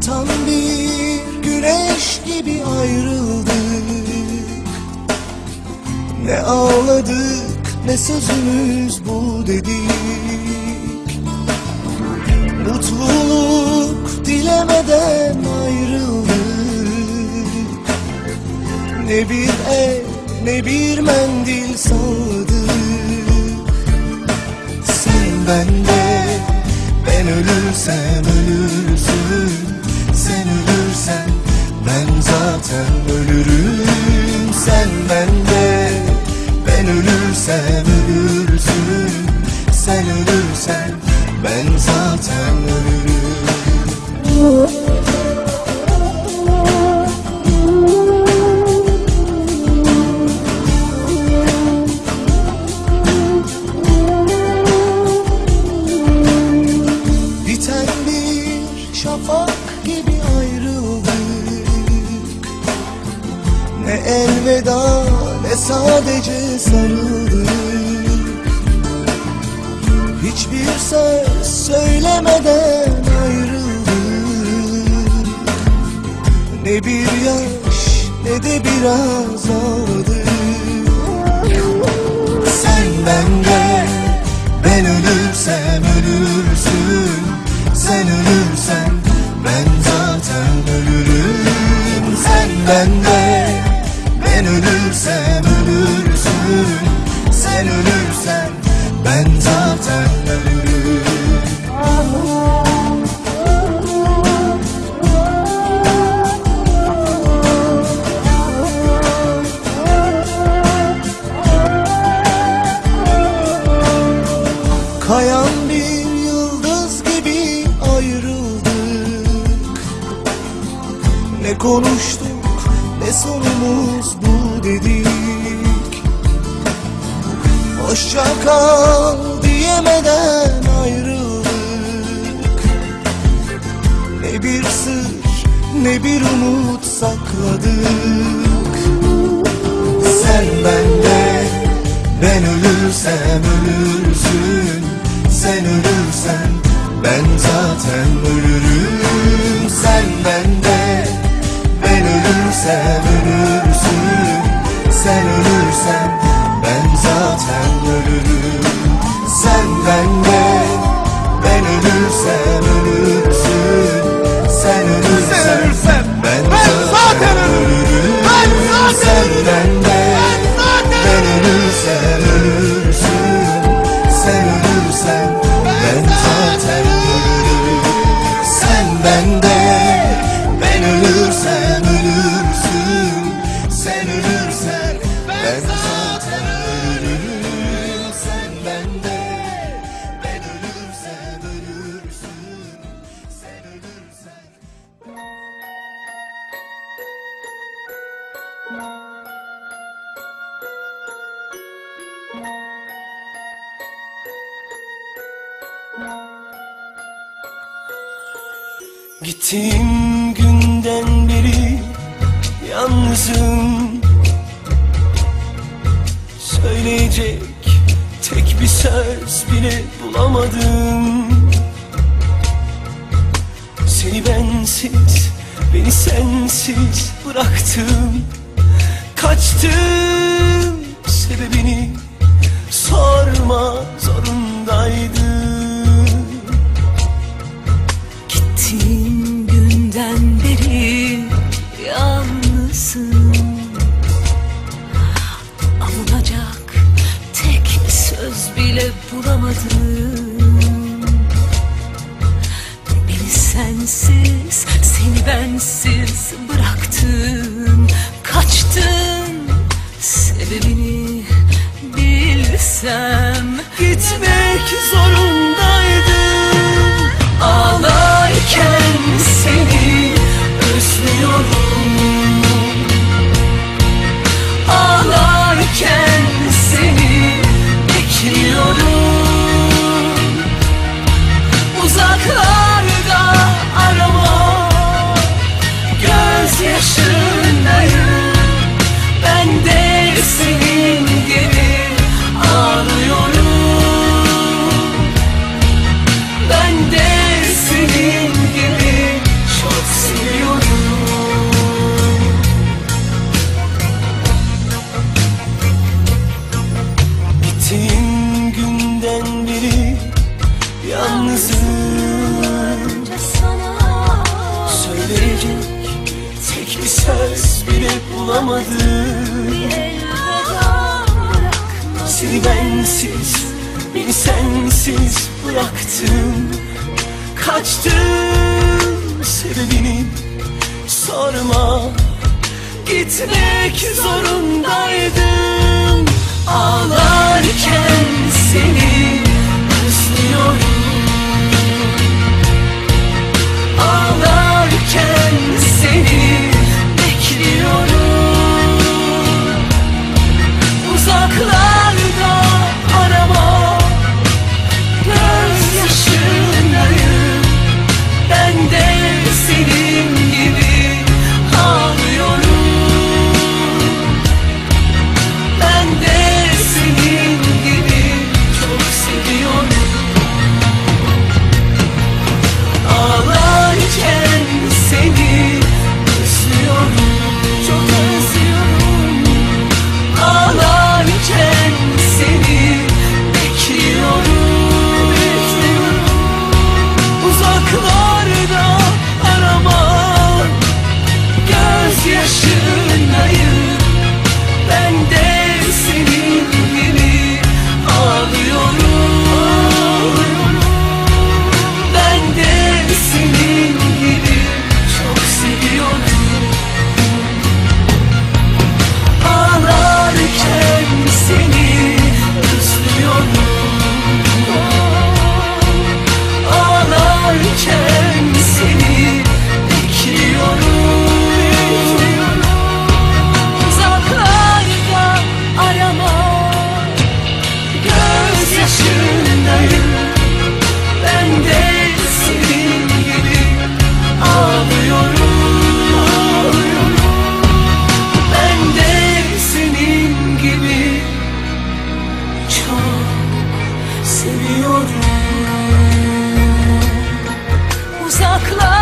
Batan bir güneş gibi ayrıldık. Ne ağladık ne sözümüz bu dedik. Mutluluk dilemeden ayrıldık. Ne bir el ne bir mendil salladık Sen bende ben ölürsem ölürsün zaten ölürüm elveda ne sadece sarıldık Hiçbir söz söylemeden ayrıldık Ne bir yaş ne de biraz ağladık Sen bende ben ölürsem ölürsün. Sen ölürsen ben zaten ölürüm. Sen bende ben ölürsem ölürsün. Sen ölürsen ben zaten ölürüm. Kayan bir yıldız gibi ayrıldık. Ne konuştuk Hoşça kal diyemeden ayrıldık. Ne bir sır ne bir umut sakladık. Sen bende Ben ölürsem ölürsün. Sen ölürsen ben zaten ölürüm. Sen bende Ben ölürsem ölürsün. Sen ölürsen Sen bende Gittiğim günden beri yalnızım. Söyleyecek tek bir söz bile bulamadım. Seni bensiz, beni sensiz bıraktım. Kaçtım sebebini sorma zorundaydım Gittiğim günden beri yalnızım. Alınacak tek bir söz bile bulamadım bilsem Gitmek zorundaydım verecek Tek bir söz bile bulamadım Seni bensiz, beni sensiz bıraktım Kaçtım sebebini sorma. Gitmek zorundaydım Ağlarken close